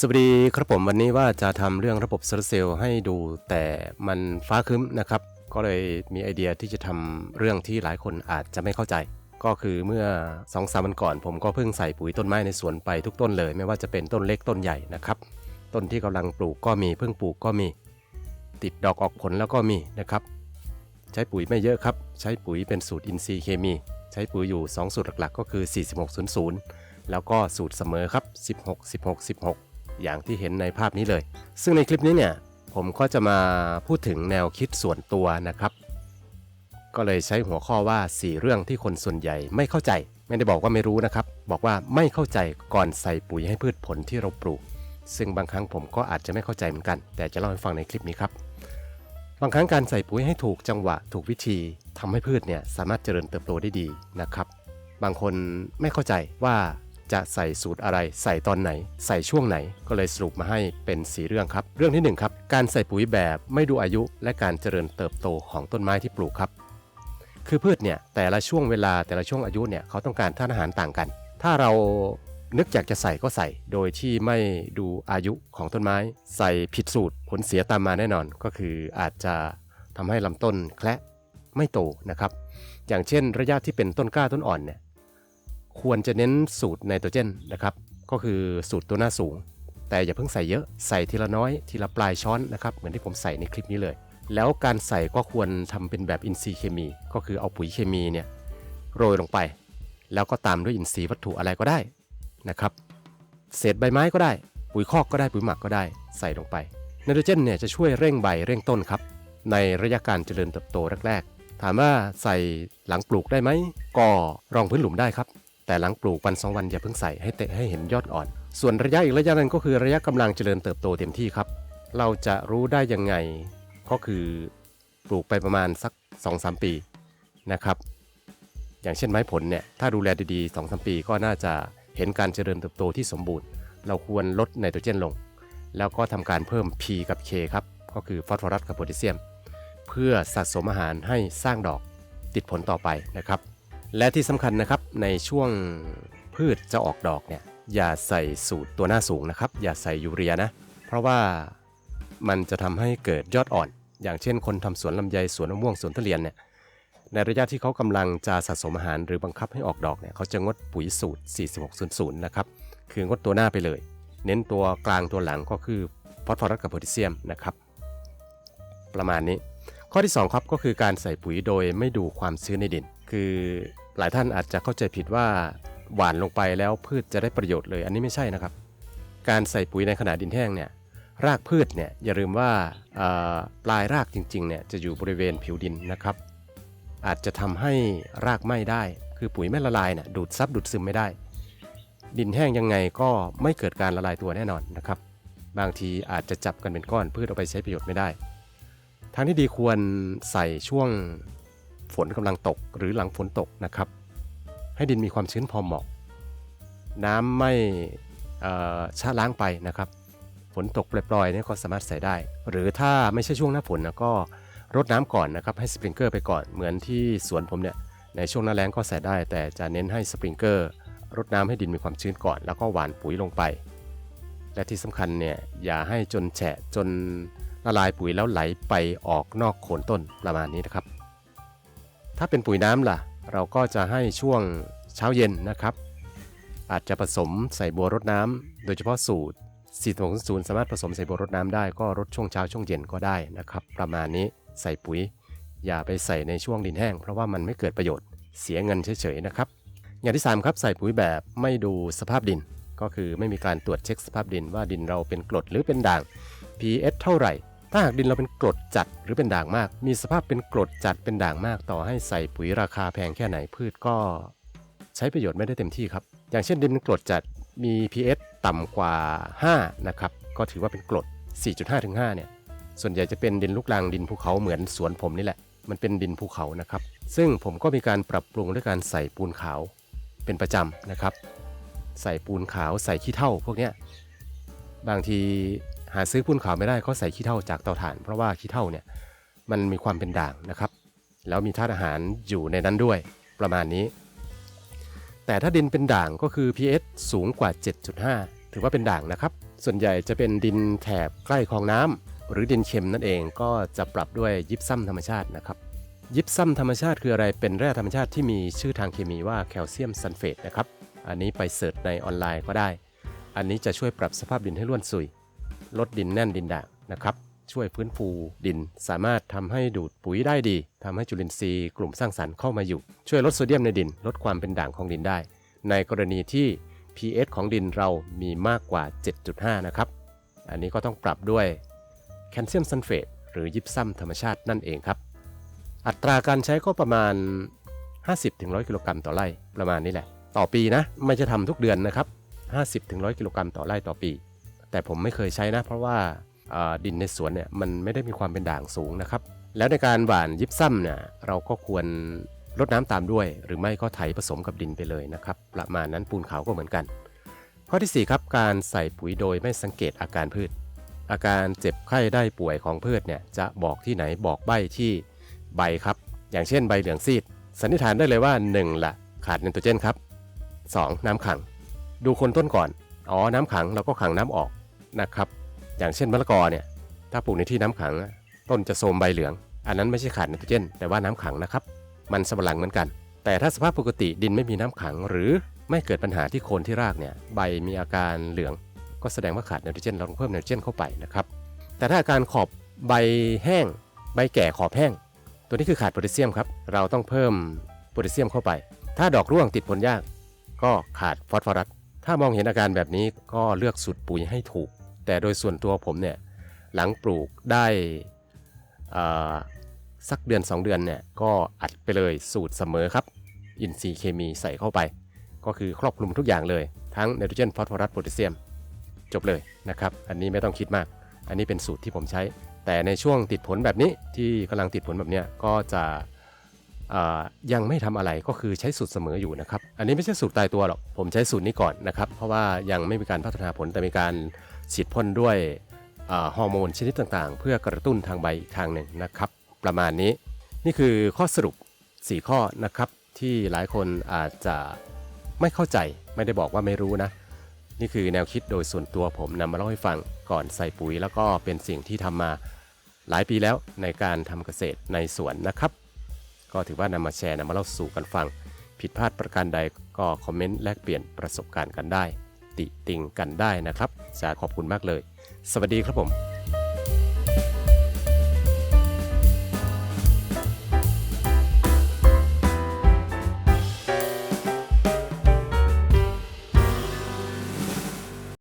สวัสดีครับผมวันนี้ว่าจะทำเรื่องระบบโซลาร์เซลล์ให้ดูแต่มันฟ้าครึ้มนะครับ ก็เลยมีไอเดียที่จะทำเรื่องที่หลายคนอาจจะไม่เข้าใจ ก็คือเมื่อ2อสาวันก่อน ผมก็เพิ่งใส่ปุ๋ยต้นไม้ในสวนไปทุกต้นเลย ไม่ว่าจะเป็นต้นเล็กต้นใหญ่นะครับ ต้นที่กำลังปลูกก็มีเพิ่งปลูกก็มี ติดดอกออกผลแล้วก็มีนะครับ ใช้ปุ๋ยไม่เยอะครับ ใช้ปุ๋ยเป็นสูตรอินทรีย์เคมี ใช้ปุ๋ยอยู่ 2 สูตรหลักๆ ก็คือ 4600 แล้วก็สูตรเสมอครับ 16 16 16 อย่างที่เห็นในภาพนี้เลย ซึ่งในคลิปนี้เนี่ยผมก็จะมาพูดถึงแนวคิดส่วนตัวนะครับ ก็เลยใช้หัวข้อว่า 4 เรื่องที่คนส่วนใหญ่ไม่เข้าใจ ไม่ได้บอกว่าไม่รู้นะครับ บอกว่าไม่เข้าใจก่อนใส่ปุ๋ยให้พืชผลที่เราปลูก ซึ่งบางครั้งผมก็อาจจะไม่เข้าใจเหมือนกัน แต่จะเล่าให้ฟังในคลิปนี้ครับบางครั้งการใส่ปุ๋ยให้ถูกจังหวะถูกวิธีทำให้พืชเนี่ยสามารถเจริญเติบโตได้ดีนะครับ บางคนไม่เข้าใจว่า จะใส่สูตรอะไร ใส่ตอนไหน ใส่ช่วงไหน ก็เลยสรุปมาให้เป็นสีเรื่องครับ เรื่องที่หนึ่งครับ การใส่ปุ๋ยแบบไม่ดูอายุ และการเจริญเติบโตของต้นไม้ที่ปลูกครับ คือพืชเนี่ยแต่ละช่วงเวลาแต่ละช่วงอายุเนี่ยเขาต้องการธาตุอาหารต่างกัน ถ้าเรานึกอยากจะใส่ก็ใส่ โดยที่ไม่ดูอายุของต้นไม้ ใส่ผิดสูตรผลเสียตามมาแน่นอน ก็คืออาจจะทำให้ลำต้นแคละไม่โตนะครับ อย่างเช่น ระยะที่เป็นต้นกล้าต้นอ่อนเนี่ย ควรจะเน้นสูตรไนโตรเจนนะครับ ก็คือสูตรตัวหน้าสูง แต่อย่าเพิ่งใส่เยอะใส่ทีละน้อยทีละปลายช้อนนะครับเหมือนที่ผมใส่ในคลิปนี้เลย แล้วการใส่ก็ควรทำเป็นแบบอินทรีย์เคมี ก็คือเอาปุ๋ยเคมีเนี่ยโรยลงไป แล้วก็ตามด้วยอินทรีย์วัตถุอะไรก็ได้นะครับ เศษใบไม้ก็ได้ ปุ๋ยคอกก็ได้ปุ๋ยหมักก็ได้ใส่ลงไปไนโตรเจนเนี่ยจะช่วยเร่งใบเร่งต้นครับในระยะการเจริญเติบโตแรกๆถามว่าใส่หลังปลูกได้ไหมก็รองพื้นหลุมได้ครับ แต่หลังปลูกวันสองวันอย่าเพิ่งใส่ให้เตะให้เห็นยอดอ่อน ส่วนระยะอีกระยะนึงก็คือระยะกำลังเจริญเติบโตเต็มที่ครับ เราจะรู้ได้ยังไง ก็คือปลูกไปประมาณสัก 2-3 ปีนะครับ อย่างเช่นไม้ผลเนี่ยถ้าดูแลดีๆ2-3ปีก็น่าจะเห็นการเจริญเติบโตที่สมบูรณ์ เราควรลดไนโตรเจนลง แล้วก็ทำการเพิ่ม P กับ K ครับก็คือฟอสฟอรัสกับโพแทสเซียม เพื่อสะสมอาหารให้สร้างดอกติดผลต่อไปนะครับ และที่สำคัญนะครับในช่วงพืชจะออกดอกเนี่ยอย่าใส่สูตรตัวหน้าสูงนะครับ อย่าใส่ยูเรียนะ เพราะว่ามันจะทำให้เกิดยอดอ่อน อย่างเช่นคนทำสวนลำไยสวนมะม่วงสวนทุเรียนเนี่ยในระยะที่เขากำลังจะสะสมอาหารหรือบังคับให้ออกดอกเนี่ยเขาจะงดปุ๋ยสูตร 4600 นะครับ คืองดตัวหน้าไปเลย เน้นตัวกลางตัวหลังก็คือฟอสฟอรัสกับโพแทสเซียมนะครับ ประมาณนี้ ข้อที่ 2 ครับก็คือการใส่ปุ๋ยโดยไม่ดูความชื้นในดิน คือ หลายท่านอาจจะเข้าใจผิดว่าหว่านลงไปแล้วพืชจะได้ประโยชน์เลย อันนี้ไม่ใช่นะครับ การใส่ปุ๋ยในขณะดินแห้งเนี่ยรากพืชเนี่ยอย่าลืมว่าปลายรากจริงๆเนี่ยจะอยู่บริเวณผิวดินนะครับ อาจจะทำให้รากไหม้ได้ คือปุ๋ยไม่ละลายน่ะดูดซับดูดซึมไม่ได้ ดินแห้งยังไงก็ไม่เกิดการละลายตัวแน่นอนนะครับ บางทีอาจจะจับกันเป็นก้อนพืชเอาไปใช้ประโยชน์ไม่ได้ ทางที่ดีควรใส่ช่วง ฝนกำลังตกหรือหลังฝนตกนะครับ ให้ดินมีความชื้นพอเหมาะ น้ำไม่ชะล้างไปนะครับ ฝนตกปล่อยๆนี่ก็สามารถใส่ได้ หรือถ้าไม่ใช่ช่วงหน้าฝนนะก็รดน้ำก่อนนะครับให้สปริงเกอร์ไปก่อนเหมือนที่สวนผมเนี่ยในช่วงหน้าแล้งก็ใส่ได้ แต่จะเน้นให้สปริงเกอร์รดน้ำให้ดินมีความชื้นก่อน แล้วก็หว่านปุ๋ยลงไป และที่สำคัญเนี่ยอย่าให้จนแฉะจนละลายปุ๋ยแล้วไหลไปออกนอกโคนต้นประมาณนี้นะครับ ถ้าเป็นปุ๋ยน้ำล่ะ เราก็จะให้ช่วงเช้าเย็นนะครับ อาจจะผสมใส่บัวรดน้ำโดยเฉพาะสูตร4600สามารถผสมใส่บัวรดน้ำได้ก็รดช่วงเช้าช่วงเย็นก็ได้นะครับ ประมาณนี้ใส่ปุ๋ย อย่าไปใส่ในช่วงดินแห้ง เพราะว่ามันไม่เกิดประโยชน์เสียเงินเฉยๆนะครับ อย่างที่ 3 ครับใส่ปุ๋ยแบบไม่ดูสภาพดิน ก็คือไม่มีการตรวจเช็คสภาพดินว่าดินเราเป็นกรดหรือเป็นด่าง pH เท่าไหร่ ถ้าหากดินเราเป็นกรดจัดหรือเป็นด่างมาก มีสภาพเป็นกรดจัดเป็นด่างมาก ต่อให้ใส่ปุ๋ยราคาแพงแค่ไหนพืชก็ ใช้ประโยชน์ไม่ได้เต็มที่ครับ อย่างเช่นดินเป็นกรดจัดมี pH ต่ำกว่า 5 นะครับ ก็ถือว่าเป็นกรด 4.5ถึง5เนี่ย ส่วนใหญ่จะเป็นดินลูกรังดินภูเขาเหมือนสวนผมนี่แหละ มันเป็นดินภูเขานะครับ ซึ่งผมก็มีการปรับปรุงด้วยการใส่ปูนขาวเป็นประจำนะครับ ใส่ปูนขาวใส่ขี้เถ้าพวกเนี้ย บางที หาซื้อปูนขาวไม่ได้ก็ใส่ขี้เถ้าจากเตาถ่าน เพราะว่าขี้เถ้าเนี่ยมันมีความเป็นด่างนะครับ แล้วมีธาตุอาหารอยู่ในนั้นด้วยประมาณนี้ แต่ถ้าดินเป็นด่างก็คือ pH สูงกว่า 7.5 ถือว่าเป็นด่างนะครับ ส่วนใหญ่จะเป็นดินแถบใกล้คลองน้ำหรือดินเค็มนั่นเองก็จะปรับด้วยยิปซัมธรรมชาตินะครับยิปซัมธรรมชาติคืออะไรเป็นแร่ธรรมชาติที่มีชื่อทางเคมีว่าแคลเซียมซัลเฟตนะครับอันนี้ไปเสิร์ชในออนไลน์ก็ได้ อันนี้จะช่วยปรับสภาพดินให้ร่วนซุย ลดดินแน่นดินด่างนะครับ ช่วยฟื้นฟูดิน สามารถทำให้ดูดปุ๋ยได้ดีทำให้จุลินทรีย์กลุ่มสร้างสรรค์เข้ามาอยู่ ช่วยลดโซเดียมในดิน ลดความเป็นด่างของดินได้ ในกรณีที่ pH ของดินเรามีมากกว่า 7.5 นะครับ อันนี้ก็ต้องปรับด้วยแคลเซียมซัลเฟตหรือยิปซัมธรรมชาตินั่นเองครับ อัตราการใช้ก็ประมาณ 50-100 กิโลกรัมต่อไร่ประมาณนี้แหละ ต่อปีนะ ไม่จะทำทุกเดือนนะครับ 50-100 กิโลกรัมต่อไร่ต่อปี แต่ผมไม่เคยใช้นะ เพราะว่าดินในสวนเนี่ยมันไม่ได้มีความเป็นด่างสูงนะครับ แล้วในการหว่านยิปซัมเนี่ยเราก็ควรรดน้ำตามด้วย หรือไม่ก็ไถผสมกับดินไปเลยนะครับ ประมาณนั้นปูนขาวก็เหมือนกัน ข้อที่ 4 ครับ การใส่ปุ๋ยโดยไม่สังเกตอาการพืช อาการเจ็บไข้ได้ป่วยของพืชเนี่ยจะบอกที่ไหนบอกใบที่ใบครับ อย่างเช่นใบเหลืองซีด สันนิษฐานได้เลยว่า 1. ละขาดไนโตรเจนครับ 2. น้ำขัง ดูคนต้นก่อน อ๋อ น้ำขังเราก็ขังน้ำออก นะครับ อย่างเช่นมะละกอเนี่ยถ้าปลูกในที่น้ำขัง ต้นจะโทมใบเหลือง อันนั้นไม่ใช่ขาดไนโตรเจน แต่ว่าน้ำขังนะครับ มันสำปะหลังเหมือนกัน แต่ถ้าสภาพปกติดินไม่มีน้ำขัง หรือไม่เกิดปัญหาที่โคนที่รากเนี่ยใบมีอาการเหลือง ก็แสดงว่าขาดไนโตรเจนเราต้องเพิ่มไนโตรเจนเข้าไปนะครับแต่ถ้าอาการขอบใบแห้ง ใบแก่ขอบแห้ง ตัวนี้คือขาดโพแทสเซียมครับเราต้องเพิ่มโพแทสเซียมเข้าไป ถ้าดอกร่วงติดผลยาก ก็ขาดฟอสฟอรัสถ้ามองเห็นอาการแบบนี้ก็เลือกสูตรปุ๋ยให้ถูก แต่โดยส่วนตัวผมเนี่ยหลังปลูกได้สักเดือน 2 เดือนเนี่ยก็อัดไปเลยสูตรเสมอครับ อินทรีย์เคมีใส่เข้าไป ก็คือครอบคลุมทุกอย่างเลย ทั้งไนโตรเจนฟอสฟอรัสโพแทสเซียม จบเลยนะครับ อันนี้ไม่ต้องคิดมาก อันนี้เป็นสูตรที่ผมใช้ แต่ในช่วงติดผลแบบนี้ที่กำลังติดผลแบบนี้ก็จะ ยังไม่ทำอะไรก็คือใช้สูตรเสมออยู่นะครับ อันนี้ไม่ใช่สูตรตายตัวหรอก ผมใช้สูตรนี้ก่อนนะครับ เพราะว่ายังไม่มีการพัฒนาผลแต่มีการฉีดพ่นด้วยฮอร์โมนชนิดต่างๆ เพื่อกระตุ้นทางใบอีกทางหนึ่งนะครับ ประมาณนี้ นี่คือข้อสรุป 4 ข้อนะครับ ที่หลายคนอาจจะไม่เข้าใจไม่ได้บอกว่าไม่รู้นะ นี่คือแนวคิดโดยส่วนตัวผมนำมาเล่าให้ฟังก่อนใส่ปุ๋ย แล้วก็เป็นสิ่งที่ทำมาหลายปีแล้วในการทำเกษตรในสวนนะครับ ก็ถือว่านำมาแชร์นำมาเล่าสู่กันฟัง ผิดพลาดประการใดก็คอมเมนต์แลกเปลี่ยนประสบการณ์กันได้ ติติงกันได้นะครับจะขอบคุณมากเลย สวัสดีครับผม